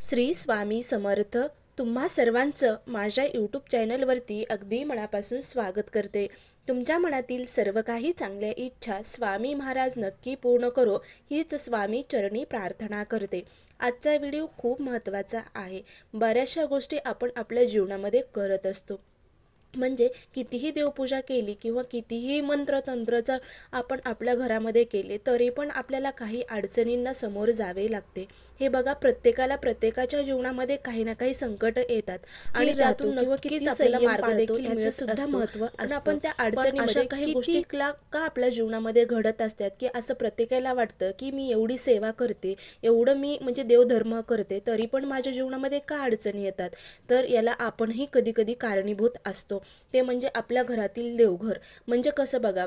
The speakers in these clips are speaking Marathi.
श्री स्वामी समर्थ. तुम्हा सर्वांचं माझ्या यूट्यूब चॅनलवरती अगदी मनापासून स्वागत करते. तुमच्या मनातील सर्व काही चांगल्या इच्छा स्वामी महाराज नक्की पूर्ण करो हीच स्वामी चरणी प्रार्थना करते. आजचा व्हिडिओ खूप महत्त्वाचा आहे. बऱ्याचशा गोष्टी आपण आपल्या जीवनामध्ये करत असतो. म्हणजे कितीही देवपूजा केली किंवा कितीही मंत्रतंत्रचा आपण आपल्या घरामध्ये केले तरी पण आपल्याला काही अडचणींना समोर जावे लागते. हे बघा प्रत्येकाला प्रत्येकाच्या जीवनामध्ये काही ना काही संकट येतात. आणि त्यातून सुद्धा असतं. आपण त्या अडचणीमध्ये काही गोष्टी का का आपल्या जीवनामध्ये घडत असतात की असं प्रत्येकाला वाटतं की मी एवढी सेवा करते एवढं मी म्हणजे देवधर्म करते तरी पण माझ्या जीवनामध्ये का अडचणी येतात? तर याला आपणही कधी कधी कारणीभूत असतो. ते म्हणजे आपल्या घरातील देवघर. म्हणजे कसं बघा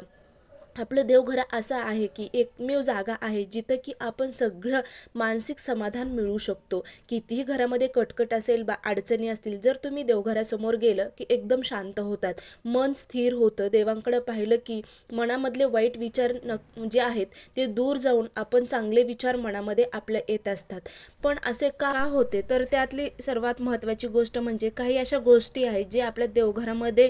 आपलं देवघर असं आहे की एकमेव जागा आहे जिथं की आपण सगळं मानसिक समाधान मिळू शकतो. कितीही घरामध्ये कटकट असेल बा अडचणी असतील जर तुम्ही देवघरासमोर गेलं की एकदम शांत होतात. मन स्थिर होतं. देवांकडे पाहिलं की मनामधले वाईट विचार न जे आहेत ते दूर जाऊन आपण चांगले विचार मनामध्ये आपल्या येत असतात. पण असे का होते? तर त्यातली सर्वात महत्त्वाची गोष्ट म्हणजे काही अशा गोष्टी आहेत जे आपल्या देवघरामध्ये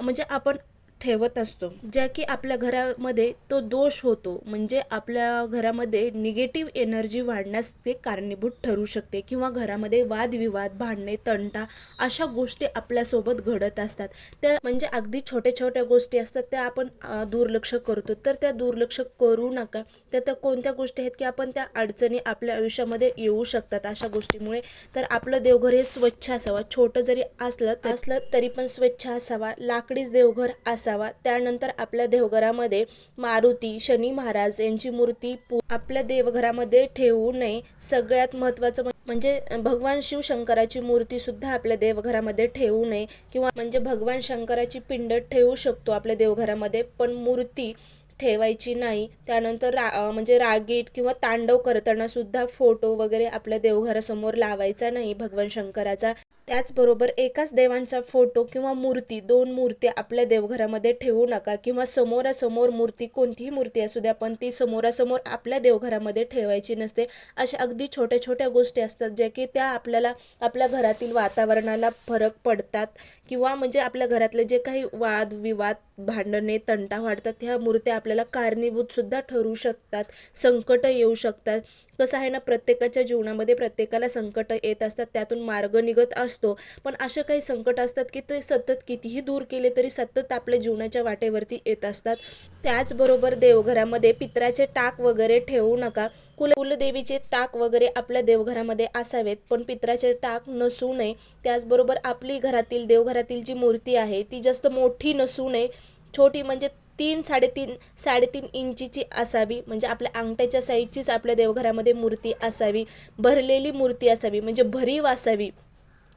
म्हणजे आपण ठेवत असतो. ज्या की आपल्या घरामध्ये तो दोष होतो. म्हणजे आपल्या घरामध्ये निगेटिव्ह एनर्जी वाढण्यास ते कारणीभूत ठरू शकते. किंवा घरामध्ये वादविवाद भांडणे तंटा अशा गोष्टी आपल्यासोबत घडत असतात. त्या म्हणजे अगदी छोट्या छोट्या गोष्टी असतात. त्या आपण दुर्लक्ष करतो. तर त्या दुर्लक्ष करू नका. तर त्या कोणत्या गोष्टी आहेत की आपण त्या अडचणी आपल्या आयुष्यामध्ये येऊ शकतात अशा गोष्टीमुळे. तर आपलं देवघर हे स्वच्छ असावं. छोटं जरी असलं तर- असलं तरी पण स्वच्छ असावा. लाकडीच देवघर असं त्यानंतर आपल्या देवघरामध्ये मारुती शनी महाराज यांची मूर्ती पू- आपल्या देवघरामध्ये ठेवू नये. सगळ्यात महत्त्वाचं म्हणजे भगवान शिवशंकराची मूर्ती सुद्धा आपल्या देवघरामध्ये ठेवू नये. किंवा म्हणजे भगवान शंकराची पिंड ठेवू शकतो आपल्या देवघरामध्ये पण मूर्ती ठेवायची नाही. त्यानंतर रा म्हणजे रागीट किंवा तांडव करताना सुद्धा फोटो वगैरे आपल्या देवघरासमोर लावायचा नाही भगवान शंकराचा. त्याचबरोबर एकाच देवांचा फोटो किंवा मूर्ती दोन मूर्ती आपल्या देवघरामध्ये ठेवू नका किंवा समोरासमोर मूर्ती कोणतीही मूर्ती असू द्या पण ती समोरासमोर आपल्या देवघरामध्ये ठेवायची नसते. अशा अगदी छोट्या छोट्या गोष्टी असतात ज्या की त्या आपल्याला आपल्या घरातील वातावरणाला फरक पडतात किंवा म्हणजे आपल्या घरातले जे काही वाद विवाद भांडणे तंटा वाढतात ह्या मूर्त्या आपल्याला कारणीभूतसुद्धा ठरू शकतात संकट येऊ शकतात. कसं आहे ना प्रत्येकाच्या जीवनामध्ये प्रत्येकाला संकट येत असतात त्यातून मार्ग निघत असतो. पण अशा काही संकट असतात की ते सतत कितीही दूर केले तरी सतत आपल्या जीवनाच्या वाटेवरती येत असतात. त्याचबरोबर देवघरामध्ये पित्राचे टाक वगैरे ठेवू नका. कुल कुलदेवीचे टाक वगैरे आपल्या देवघरामध्ये असावेत पण पित्राचे टाक नसू नये. त्याचबरोबर आपली घरातील देवघरातील जी मूर्ती आहे ती जास्त मोठी नसू नये. छोटी म्हणजे तीन साडेतीन साडेतीन इंचीची असावी. म्हणजे आपल्या अंगठ्याच्या साईजचीच आपल्या देवघरामध्ये मूर्ती असावी. भरलेली मूर्ती असावी. म्हणजे भरीव असावी.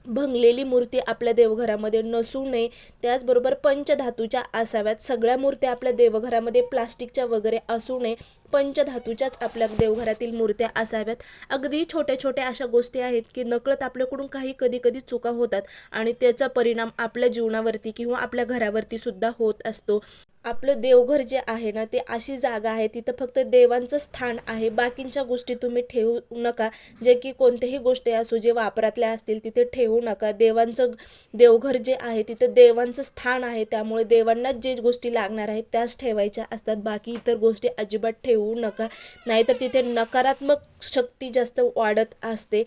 भंगलेली मूर्ती आपल्या देवघरामध्ये नसू नये. त्याचबरोबर पंचधातूच्या असाव्यात सगळ्या मूर्त्या आपल्या देवघरामध्ये प्लास्टिकच्या वगैरे असू नये. पंचधातूच्याच आपल्या देवघरातील मूर्त्या असाव्यात. अगदी छोट्या छोट्या अशा गोष्टी आहेत की नकळत आपल्याकडून काही कधी कधी चुका होतात आणि त्याचा परिणाम आपल्या जीवनावरती किंवा आपल्या घरावरती सुद्धा होत असतो. आपलं देवघर जे आहे ना ते अशी जागा आहे तिथं फक्त देवांचं स्थान आहे. बाकींच्या गोष्टी तुम्ही ठेवू नका. जे की कोणत्याही गोष्टी असो जे वापरातल्या असतील तिथे ठेवू नका. देवांचं देवघर जे आहे तिथं देवांचं स्थान आहे. त्यामुळे देवांनाच जे गोष्टी लागणार आहेत त्याच ठेवायच्या असतात. बाकी इतर गोष्टी अजिबात ठेवू नका. नाहीतर तिथे नकारात्मक शक्ती जास्त वाढत असते.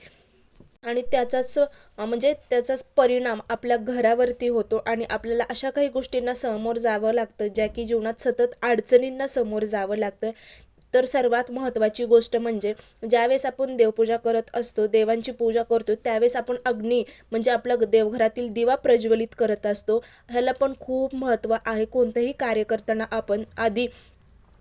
आणि त्याचाच म्हणजे त्याचाच परिणाम आपल्या घरावरती होतो. आणि आपल्याला अशा काही गोष्टींना समोर जावं लागतं ज्या की जीवनात सतत अडचणींना समोर जावं लागतं. तर सर्वात महत्त्वाची गोष्ट म्हणजे ज्यावेळेस आपण देवपूजा करत असतो देवांची पूजा करतो त्यावेळेस आपण अग्नी म्हणजे आपल्या देवघरातील दिवा प्रज्वलित करत असतो. ह्याला पण खूप महत्त्व आहे. कोणतंही कार्य करताना आपण आधी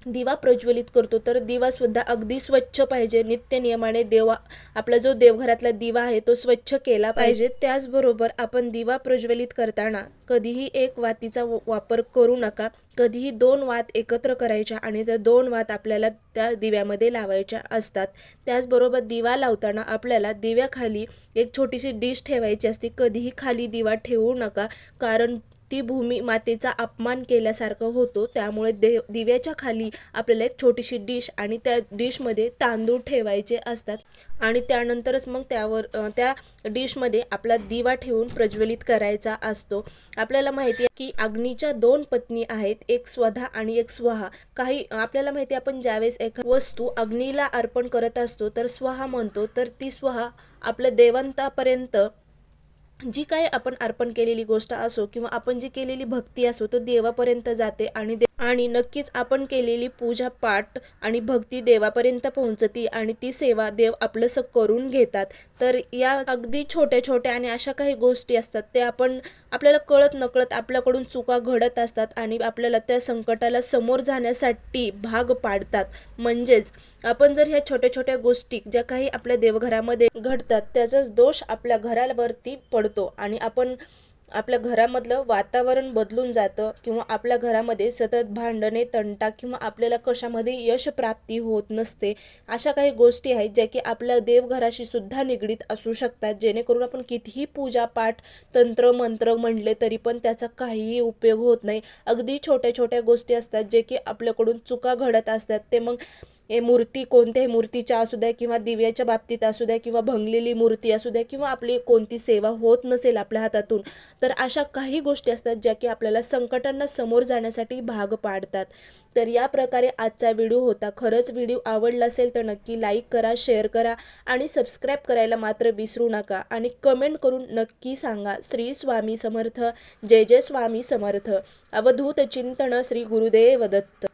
दिवा प्रज्वलित करतो तर दिवासुद्धा अगदी स्वच्छ पाहिजे. नित्य नियमाने देवा आपला जो देवघरातला दिवा आहे तो स्वच्छ केला पाहिजे. त्याचबरोबर आपण दिवा प्रज्वलित करताना कधीही एक वातीचा व- वापर करू नका. कधीही दोन वात एकत्र करायच्या आणि त्या दोन वात आपल्याला त्या दिव्यामध्ये लावायच्या असतात. त्याचबरोबर दिवा लावताना आपल्याला दिव्याखाली एक छोटीशी डिश ठेवायची असते. कधीही खाली दिवा ठेवू नका. कारण ती भूमी मातेचा अपमान केल्यासारखं होतो. त्यामुळे देव दिव्याच्या खाली आपल्याला एक छोटीशी डिश आणि त्या डिशमध्ये तांदूळ ठेवायचे असतात. आणि त्यानंतरच मग त्यावर त्या डिशमध्ये आपला दिवा ठेवून प्रज्वलित करायचा असतो. आपल्याला माहिती आहे की अग्नीच्या दोन पत्नी आहेत एक स्वधा आणि एक स्वहा. काही आपल्याला माहिती आहे आपण ज्यावेळेस एका वस्तू अग्नीला अर्पण करत असतो तर स्वहा म्हणतो तर ती स्वहा आपल्या देवंतापर्यंत जी काही आपण अर्पण केलेली गोष्ट असो किंवा आपण जी केलेली भक्ती असो तो देवापर्यंत जाते आणि दे आणि नक्कीच आपण केलेली पूजा पाठ आणि भक्ती देवापर्यंत पोहोचती आणि ती सेवा देव आपलंसं करून घेतात. तर या अगदी छोट्या छोट्या आणि अशा काही गोष्टी असतात ते आपण आपल्याला कळत नकळत आपल्याकडून चुका घडत असतात आणि आपल्याला त्या संकटाला समोर जाण्यासाठी भाग पाडतात. म्हणजेच आपण जर ह्या छोट्या छोट्या गोष्टी ज्या काही आपल्या देवघरामध्ये घडतात त्याचाच दोष आपल्या घरावरती पडतो आणि आपण आपल्या घरामधलं वातावरण बदलून जातं किंवा आपल्या घरामध्ये सतत भांडणे तंटा किंवा आपल्याला कशामध्ये यश प्राप्ती होत नसते अशा काही गोष्टी आहेत ज्या की आपल्या देवघराशी सुद्धा निगडीत असू शकतात. जेणेकरून आपण कितीही पूजा पाठ तंत्र मंत्र म्हणले तरी पण त्याचा काहीही उपयोग होत नाही. अगदी छोट्या छोट्या गोष्टी असतात जे की आपल्याकडून चुका घडत असतात. ते मग हे मूर्ती कोणत्याही मूर्तीच्या असू द्या किंवा दिव्याच्या बाबतीत असू द्या किंवा भंगलेली मूर्ती असू द्या किंवा आपली कोणती सेवा होत नसेल आपल्या हातातून तर अशा काही गोष्टी असतात ज्या की आपल्याला संकटांना समोर जाण्यासाठी भाग पाडतात. तर या प्रकारे आजचा व्हिडिओ होता. खरंच व्हिडिओ आवडला असेल तर नक्की लाईक करा शेअर करा आणि सबस्क्राईब करायला मात्र विसरू नका. आणि कमेंट करून नक्की सांगा. श्री स्वामी समर्थ. जय जय स्वामी समर्थ. अवधूत चिंतन श्री गुरुदेव दत्त.